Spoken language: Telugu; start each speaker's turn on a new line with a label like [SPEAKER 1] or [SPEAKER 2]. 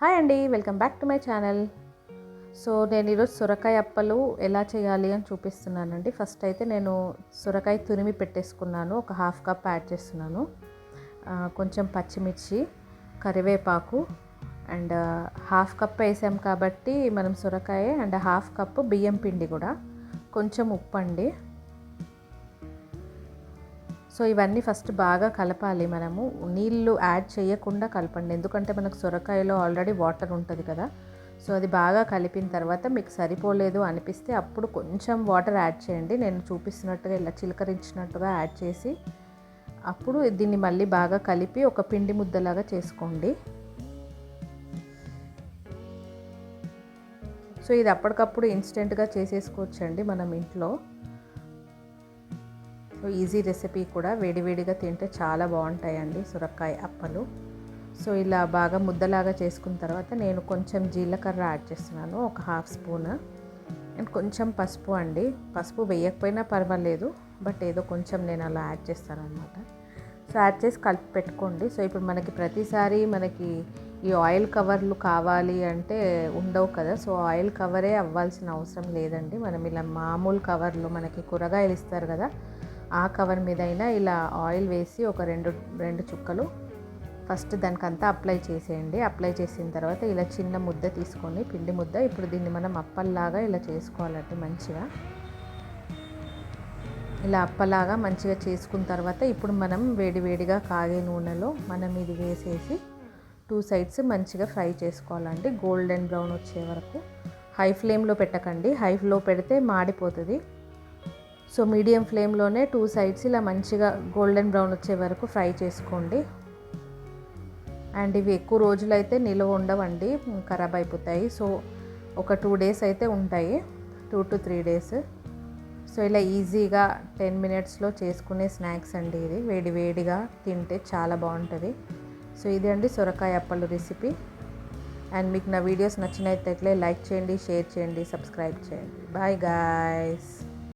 [SPEAKER 1] హాయ్ అండి welcome back to my channel. So నేను ఈరోజు సొరకాయ అప్పలు ఎలా చేయాలి అని చూపిస్తున్నానండి. ఫస్ట్ అయితే నేను సొరకాయ తురిమి పెట్టేసుకున్నాను. ఒక హాఫ్ కప్ యాడ్ చేస్తున్నాను. కొంచెం పచ్చిమిర్చి కరివేపాకు అండ్ హాఫ్ కప్ వేసాం కాబట్టి మనం సొరకాయ అండ్ హాఫ్ కప్ బియ్యం పిండి కూడా. కొంచెం ఉప్పు అండి సో ఇవన్నీ ఫస్ట్ బాగా కలపాలి మనము. నీళ్ళు యాడ్ చేయకుండా కలపండి. ఎందుకంటే మనకు సొరకాయలో ఆల్రెడీ వాటర్ ఉంటుంది కదా. సో అది బాగా కలిపిన తర్వాత మీకు సరిపోలేదు అనిపిస్తే అప్పుడు కొంచెం వాటర్ యాడ్ చేయండి. నేను చూపిస్తున్నట్టుగా ఇలా చిలకరించినట్టుగా యాడ్ చేసి అప్పుడు దీన్ని మళ్ళీ బాగా కలిపి ఒక పిండి ముద్దలాగా చేసుకోండి. సో ఇది అప్పటికప్పుడు ఇన్స్టెంట్గా చేసేసుకోవచ్చండి మనం ఇంట్లో. సో ఈజీ రెసిపీ కూడా వేడివేడిగా తింటే చాలా బాగుంటాయండి సొరకాయ అప్పలు. సో ఇలా బాగా ముద్దలాగా చేసుకున్న తర్వాత నేను కొంచెం జీలకర్ర యాడ్ చేస్తున్నాను ఒక హాఫ్ స్పూన్. అండ్ కొంచెం పసుపు అండి. పసుపు వేయకపోయినా పర్వాలేదు బట్ ఏదో కొంచెం నేను అలా యాడ్ చేస్తాను అనమాట సో యాడ్ చేసి కలిపి పెట్టుకోండి. సో ఇప్పుడు మనకి ప్రతిసారి మనకి ఈ ఆయిల్ కవర్లు కావాలి అంటే ఉండవు కదా సో ఆయిల్ కవరే అవ్వాల్సిన అవసరం లేదండి. మనం ఇలా మామూలు కవర్లు మనకి కూరగాయలు ఇస్తారు కదా ఆ కవర్ మీద అయినా ఇలా ఆయిల్ వేసి ఒక రెండు రెండు చుక్కలు ఫస్ట్ దానికంతా అప్లై చేసేయండి. అప్లై చేసిన తర్వాత ఇలా చిన్న ముద్ద తీసుకొని పిండి ముద్ద. ఇప్పుడు దీన్ని మనం అప్పల్లాగా ఇలా చేసుకోవాలండి మంచిగా. ఇలా అప్పలాగా మంచిగా చేసుకున్న తర్వాత ఇప్పుడు మనం వేడి వేడిగా కాగే నూనెలో మనం ఇది వేసేసి టూ సైడ్స్ మంచిగా ఫ్రై చేసుకోవాలండి. గోల్డెన్ బ్రౌన్ వచ్చే వరకు. హై ఫ్లేమ్లో పెట్టకండి. హై ఫ్లో పెడితే మాడిపోతుంది. సో మీడియం ఫ్లేమ్లోనే టూ సైడ్స్ ఇలా మంచిగా గోల్డెన్ బ్రౌన్ వచ్చే వరకు ఫ్రై చేసుకోండి. అండ్ ఇవి ఎక్కువ రోజులైతే నిల్వ ఉండవండి ఖరాబ్ అయిపోతాయి సో ఒక టూ డేస్ అయితే ఉంటాయి two to three days. So ఇలా ఈజీగా టెన్ మినిట్స్లో చేసుకునే స్నాక్స్ అండి ఇది వేడి వేడిగా తింటే చాలా బాగుంటుంది. సో ఇది అండి సొరకాయ అప్పలు రెసిపీ. అండ్ మీకు నా వీడియోస్ నచ్చినట్లయితే లైక్ చేయండి షేర్ చేయండి సబ్స్క్రైబ్ చేయండి. Bye guys.